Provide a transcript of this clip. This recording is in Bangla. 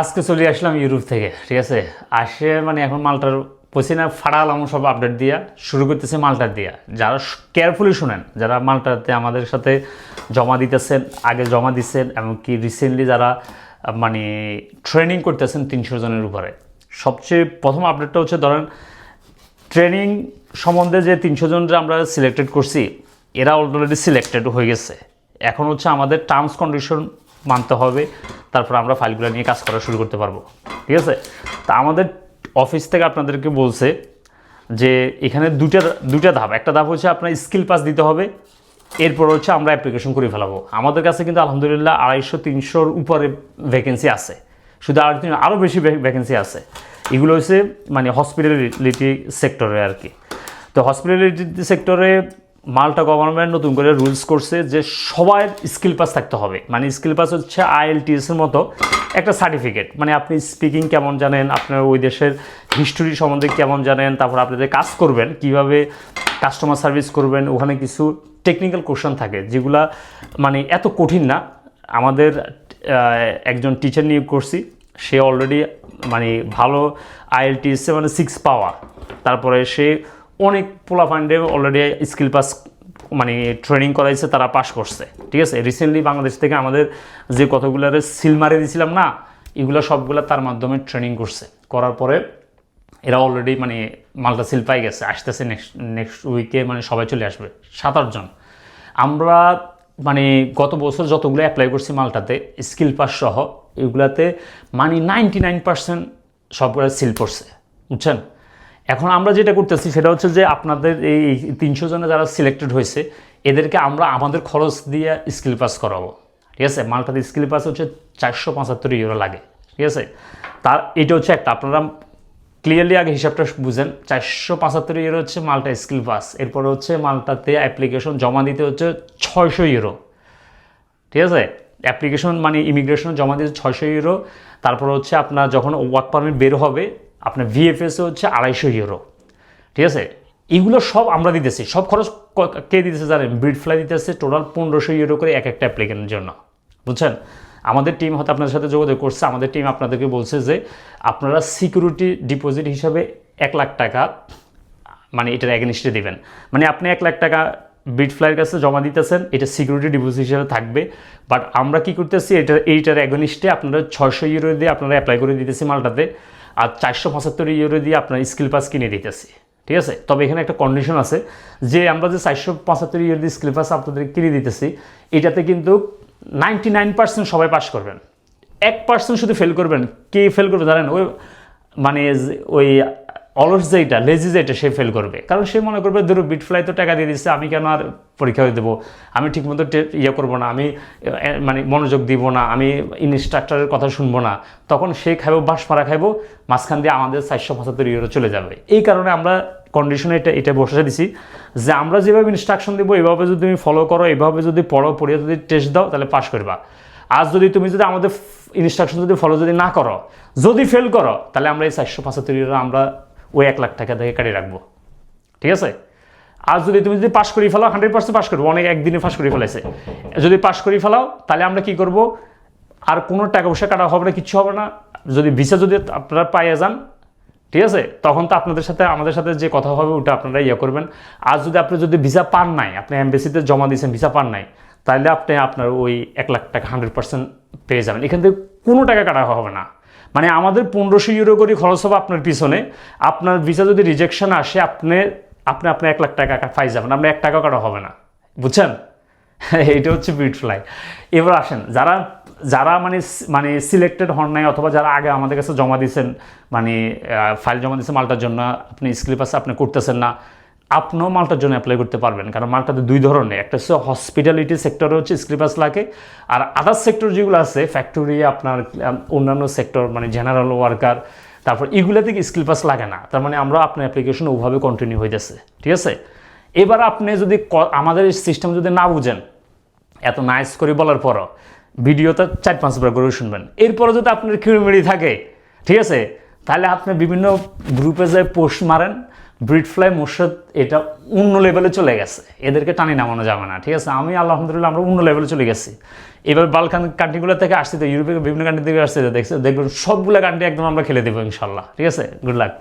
আজকে চলে আসলাম ইউরোপ থেকে, ঠিক আছে? আসে মানে এখন মালটার পসিনা ফাড়ালাম সব আপডেট দিয়া, শুরু করতেছে মালটা দিয়া। যারা কেয়ারফুলি শুনেন, যারা মালটাতে আমাদের সাথে জমা দিতেছেন, আগে জমা দিচ্ছেন এমনকি রিসেন্টলি যারা মানে ট্রেনিং করতেছেন তিনশো জনের উপরে। সবচেয়ে প্রথম আপডেটটা হচ্ছে, ধরেন ট্রেনিং সম্বন্ধে যে তিনশো জনরা আমরা সিলেক্টেড করছি, এরা অলরেডি সিলেক্টেড হয়ে গেছে। এখন হচ্ছে আমাদের টার্মস কন্ডিশন মানতে হবে, তারপর আমরা ফাইলগুলো নিয়ে কাজ করা শুরু করতে পারব। ঠিক আছে? তা আমাদের অফিস থেকে আপনাদেরকে বলছে যে এখানে দুটা দুটা ধাপ। একটা ধাপ হচ্ছে আপনার স্কিল পাস দিতে হবে, এরপর হচ্ছে আমরা অ্যাপ্লিকেশন করে ফেলাবো। আমাদের কাছে কিন্তু আলহামদুলিল্লাহ আড়াইশো, তিনশোর উপরে ভ্যাকেন্সি আছে। শুধু আর আরও বেশি ভ্যাকেন্সি আছে। এগুলো হচ্ছে মানে হসপিটালিটি সেক্টরে আর কি। তো হসপিটালিটি সেক্টরে মালটা গভর্নমেন্ট নতুন করে রুলস করছে যে সবার স্কিল পাস থাকতে হবে। মানে স্কিল পাস হচ্ছে আইএলটিএস এর মতো একটা সার্টিফিকেট মানে আপনি স্পিকিং কেমন জানেন, আপনার ওই দেশের হিস্টোরি সম্বন্ধে কেমন জানেন, তারপর আপনি যে কাজ করবেন, কীভাবে কাস্টমার সার্ভিস করবেন, ওখানে কিছু টেকনিক্যাল কোশ্চেন থাকে, যেগুলা মানে এত কঠিন না। আমাদের একজন টিচার নিয়োগ করছি, সে অলরেডি মানে ভালো আইএলটিএসে মানে সিক্স পাওয়া। তারপরে সে অনেক পোলা ফান্ডে অলরেডি স্কিল পাস মানে ট্রেনিং করাইছে, তারা পাস করছে। ঠিক আছে? রিসেন্টলি বাংলাদেশ থেকে আমাদের যে কতগুলারে সিল মারে দিয়েছিলাম না, এগুলো সবগুলো তার মাধ্যমে ট্রেনিং করছে। করার পরে এরা অলরেডি মানে মালটা সিল পাই গেছে। আসতেছে নেক্সট নেক্সট উইকে মানে সবাই চলে আসবে সাত আটজন আমরা মানে গত বছর যতগুলো অ্যাপ্লাই করছি মালটাতে স্কিল পাস সহ, এগুলাতে মানে নাইনটি নাইন পার্সেন্ট সবগুলো সিল পড়ছে বুঝছেন? এখন আমরা যেটা করতেছি সেটা হচ্ছে যে আপনাদের এই তিনশো জনে যারা সিলেক্টেড হয়েছে, এদেরকে আমরা আমাদের খরচ দিয়ে স্কিল পাস করাবো। ঠিক আছে? মালটাতে স্কিল পাস হচ্ছে চারশো পঁচাত্তর ইউরো লাগে। ঠিক আছে? তার এটা হচ্ছে একটা, আপনারা ক্লিয়ারলি আগে হিসাবটা বুঝেন, চারশো পঁচাত্তর ইউরো হচ্ছে মালটা স্কিল পাস এরপরে হচ্ছে মালটাতে অ্যাপ্লিকেশন জমা দিতে হচ্ছে ছয়শো ইউরো ঠিক আছে? অ্যাপ্লিকেশন মানে ইমিগ্রেশন জমা দিতে ছয়শো ইউরো তারপর হচ্ছে আপনার যখন ওয়ার্ক পারমিট বের হবে আপনার ভিএফএসে হচ্ছে আড়াইশো ইউরো ঠিক আছে? এগুলো সব আমরা দিতেছি, সব খরচ ক- দিতেছে জানেন? ব্রিড ফ্লাই দিতেছে টোটাল পনেরোশো ইউরো করে এক একটা অ্যাপ্লিকেন্টের জন্য, বুঝছেন? আমাদের টিম হয়তো আপনাদের সাথে যোগাযোগ করছে, আমাদের টিম আপনাদেরকে বলছে যে আপনারা সিকিউরিটি ডিপোজিট হিসাবে এক লাখ টাকা মানে এটার অ্যাগেনিস্টে দেবেন। মানে আপনি এক লাখ টাকা বিট ফ্লাইয়ের কাছে জমা দিতেছেন, এটা সিকিউরিটি ডিপোজিট হিসেবে থাকবে বাট আমরা কি করতেছি, এটা, এইটার অ্যাগনিস্টে আপনারা ছয়শো ইউরো দিয়ে আপনারা অ্যাপ্লাই করে দিতেছি মালটাতে আর চারশো পঁচাত্তর ইউরো দিয়ে আপনার স্কিল পাস কিনে দিতেছি। ঠিক আছে? তবে এখানে একটা কন্ডিশন আছে যে আমরা যে চারশো পঁচাত্তর ইউরো দিয়ে স্কিল পাস আপনাদের কিনে দিতেছি, এটাতে কিন্তু নাইনটি নাইন পার্সেন্ট সবাই পাস করবেন। এক পার্সেন্ট শুধু ফেল করবেন। কে ফেল করবে জানেন? ওই মানে ওই অলস যেটা লেজি যেটা সে ফেল করবে। কারণ সে মনে করবে, ধরো বিট ফ্লাই তো টাকা দিয়ে দিচ্ছে আমি কেন আর পরীক্ষা দেবো? আমি ঠিকমতো ইয়ে করব না, আমি মানে মনোযোগ দিব না, আমি ইনস্ট্রাক্টরের কথা শুনব না। তখন সে খাইবো মারা খাইবো, মাঝখান দিয়ে আমাদের চারশো পঁচাত্তর ইউরো চলে যাবে। এই কারণে আমরা কন্ডিশনে এটা এটা বসে দিছি যে আমরা যেভাবে ইনস্ট্রাকশন দেবো, এভাবে যদি তুমি ফলো করো, এভাবে যদি পড়ো, পড়িয়ে যদি টেস্ট দাও, তাহলে পাস করবা। আজ যদি তুমি যদি আমাদের ইনস্ট্রাকশন যদি ফলো যদি না করো, যদি ফেল করো, তাহলে আমরা এই চারশো পঁচাত্তর ইউরো আমরা ওই এক লাখ টাকা থেকে কাটিয়ে রাখব। ঠিক আছে? আর যদি তুমি যদি পাস করি ফেলাও হান্ড্রেড পার্সেন্ট পাস করব। অনেক একদিনে পাস করে ফেলেছে যদি পাস করিয়ে ফেলাও, তাহলে আমরা কি করব? আর কোনো টাকা পয়সা কাটা হবে না, কিচ্ছু হবে না। যদি ভিসা যদি আপনারা পাইয়ে যান, ঠিক আছে? তখন তো আপনাদের সাথে, আমাদের সাথে যে কথা হবে, ওটা আপনারা ইয়ে করবেন। আর যদি আপনি যদি ভিসা পান নাই, আপনি এমবেসিতে জমা দিয়েছেন ভিসা পান নাই, তাহলে আপনি আপনার ওই এক লাখ টাকা হান্ড্রেড পার্সেন্ট পেয়ে যাবেন। এখান থেকে কোনো টাকা কাটা হবে না। মানে আমাদের পনেরোশো ইউরো করে খরচ হবে আপনার পিছনে। আপনার ভিসা যদি রিজেকশন আসে, আপনি আপনি আপনি এক লাখ টাকা পাই যাবেন। আপনার এক টাকা কাটা হবে না। বুঝছেন? এইটা হচ্ছে বিট ফ্লাই এবার আসেন, যারা যারা মানে মানে সিলেক্টেড হন নাই অথবা যারা আগে আমাদের কাছে জমা দিয়েছেন মানে ফাইল জমা দিয়েছেন মালটার জন্য, আপনি স্কিল পাসে আপনি করতেছেন না আপনিও মালটার জন্য অ্যাপ্লাই করতে পারবেন, কারণ মালটাতে দুই ধরনের, একটা হচ্ছে হসপিটালিটি সেক্টরে হচ্ছে স্কিল পাস লাগে, আর আদার সেক্টর যেগুলো আছে ফ্যাক্টরি আপনার অন্যান্য সেক্টর মানে জেনারেল ওয়ার্কার তারপর এগুলো থেকে স্কিল পাস লাগে না, তার মানে আমরা আপনার অ্যাপ্লিকেশন ওভাবে কন্টিনিউ হইতেছে, ঠিক আছে? এবার আপনি যদি ক- আমাদের সিস্টেম যদি না বুঝেন, এত নাইস করে বলার পরও, ভিডিওটা চার পাঁচবার করে শুনবেন এরপরে যদি আপনার কিউরিমিডি থাকে, ঠিক আছে? তাহলে আপনি বিভিন্ন গ্রুপে যে পোস্ট মারেন ব্রিড ফ্লাই মোর্শেদ এটা অন্য লেভেলে চলে গেছে। এদেরকে টানি নামানো যাবে না, ঠিক আছে? আমি আলহামদুলিল্লাহ আমরা অন্য লেভেলে চলে গেছি। এবার বালকান কান্ট্রিগুলো থেকে আসছি তো ইউরোপের বিভিন্ন কান্ট্রি থেকে আসছে দেখছে দেখবেন সবগুলো কান্ট্রি একদম আমরা খেলে দেবো ইনশাল্লাহ, ঠিক আছে? Good luck